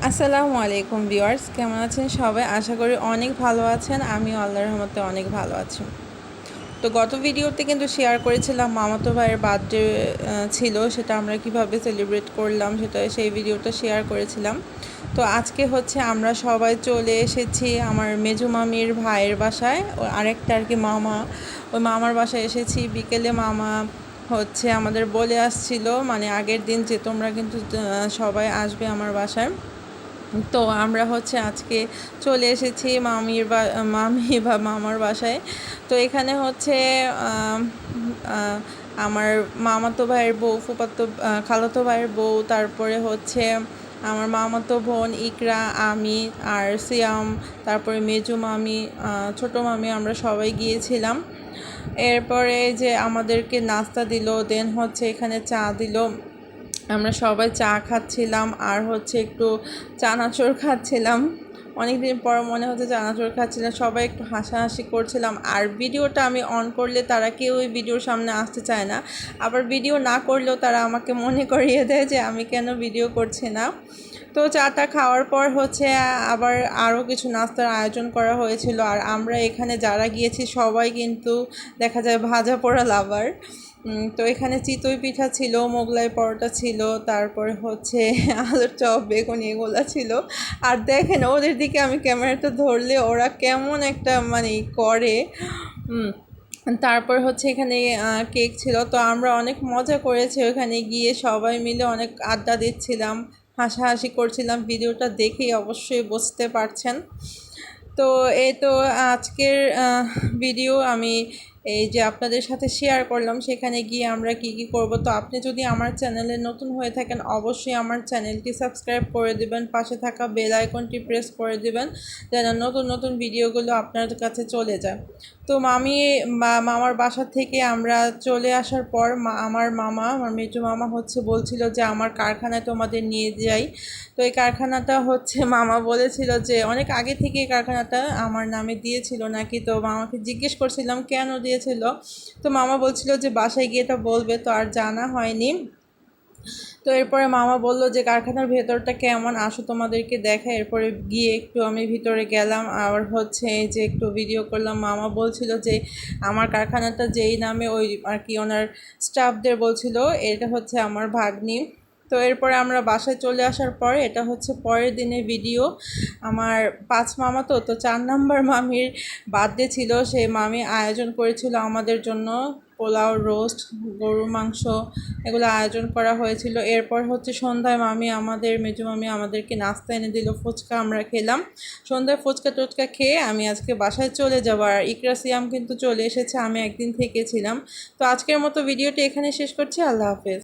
আসসালামু আলাইকুম ভিউয়ার্স, কেমন আছেন সবাই? আশা করি অনেক ভালো আছেন। আমিও আল্লাহর রহমতে অনেক ভালো আছি। তো গত ভিডিওতে কিন্তু শেয়ার করেছিলাম মামাতো ভাইয়ের বার্থডে ছিল, সেটা আমরা কীভাবে সেলিব্রেট করলাম সেটা সেই ভিডিওটা শেয়ার করেছিলাম। তো আজকে হচ্ছে আমরা সবাই চলে এসেছি আমার মেজু মামির ভাইয়ের বাসায়। ও আরেকটা আর কি মামা। ওই মামার বাসায় এসেছি। বিকেলে মামা হচ্ছে আমাদের বলে আসছিল মানে আগের দিন যে তোমরা কিন্তু সবাই আসবে আমার বাসায়। তো আমরা হচ্ছে আজকে চলে এসেছি মামির বা, মামি বা মামার বাসায়। তো এখানে হচ্ছে আমার মামাতো ভাইয়ের বউ, ফুপাতো খালাতো ভাইয়ের বউ, তারপরে হচ্ছে আমার মামাতো বোন ইকরা, আমি আর সিয়াম, তারপরে মেজু মামি ছোটো মামি আমরা সবাই গিয়েছিলাম। এরপরে যে আমাদেরকে নাস্তা দিল, দেন হচ্ছে এখানে চা দিল। আমরা সবাই চা খাচ্ছিলাম আর হচ্ছে একটু চানাচোর খাচ্ছিলাম। অনেক দিন পর মনে হচ্ছে চানাচোর খাচ্ছিলাম। সবাই একটু হাসাহাসি করছিলাম। আর ভিডিওটা আমি অন করলে তারা কেউ ওই ভিডিওর সামনে আসতে চায় না। আবার ভিডিও না করলেও তারা আমাকে মনে করিয়ে দেয় যে আমি কেন ভিডিও করছি না। তো চাটা খাওয়ার পর হচ্ছে, আবার আরও কিছু নাস্তার আয়োজন করা হয়েছিল। আর আমরা এখানে যারা গিয়েছি, সবাই কিন্তু দেখা যায় ভাজা পোড়া লাভার। তো এখানে চিতই পিঠা ছিল, মোগলাই পরোটা ছিল, তারপরে হচ্ছে আলুর চপ, বেগুন এগুলো ছিল। আর দেখেন, ওদের দিকে আমি ক্যামেরাটা ধরলে ওরা কেমন একটা মানে করে। তারপর হচ্ছে এখানে কেক ছিল। তো আমরা অনেক মজা করেছি ওখানে গিয়ে সবাই মিলে অনেক আড্ডা দিচ্ছিলাম। হাসাহাসি করছিলাম ভিডিওটা দেখেই অবশ্যই বুঝতে পারছেন। তো এই তো আজকের ভিডিও আমি এই যে আপনাদের সাথে শেয়ার করলাম, সেখানে গিয়ে আমরা কি কি করব? তো আপনি যদি আমার চ্যানেলে নতুন হয়ে থাকেন, অবশ্যই আমার চ্যানেলটি সাবস্ক্রাইব করে দিবেন, পাশে থাকা বেল আইকনটি প্রেস করে দিবেন, যেন নতুন নতুন ভিডিওগুলো আপনার কাছে চলে যায়। তো মামি মামার বাসা থেকে আমরা চলে আসার পর মা, আমার মামা, আমার মেজো মামা হচ্ছে বলছিল যে, আমার কারখানায় তোমাদের নিয়ে যাই। তো এই কারখানাটা হচ্ছে মামা বলেছিল যে, অনেক আগে থেকে এই কারখানাটা আমার নামে দিয়েছিল নাকি? তো মামাকে জিজ্ঞেস করছিলাম, কেন দিয়েছিল। তো মামা বলছিল যে বাসায় গিয়ে এটা বলবে, তো আর জানা হয়নি। তো এরপরে মামা বলল যে কারখানার ভেতরটা কেমন, আসো তোমাদেরকে দেখা। এরপরে গিয়ে একটু আমি ভিতরে গেলাম, আর হচ্ছে যে একটু ভিডিও করলাম। মামা বলছিল যে আমার কারখানাটা যেই নামে ওই আর কি ওনার স্টাফদের বলছিল, এটা হচ্ছে আমার ভাগ্নি। তো এরপরে আমরা বাসায় চলে আসার পর, এটা হচ্ছে পরের দিনের ভিডিও আমার পাঁচ মামা তো তো চার নাম্বার মামির বার্থডে ছিল সেই মামি আয়োজন করেছিল আমাদের জন্য পোলাও রোস্ট গরুর মাংস, এগুলো আয়োজন করা হয়েছিল। এরপর হচ্ছে সন্ধ্যায় মামি আমাদের, মেজু মামি আমাদেরকে নাস্তা এনে দিল, ফুচকা আমরা খেলাম। সন্ধ্যায় ফুচকা টুচকা খেয়ে আমি আজকে বাসায় চলে যাব, আর ইকরা সিয়াম কিন্তু চলে এসেছে, আমি একদিন থেকেছিলাম। তো আজকের মতো ভিডিওটি এখানে শেষ করছি, আল্লাহ হাফেজ।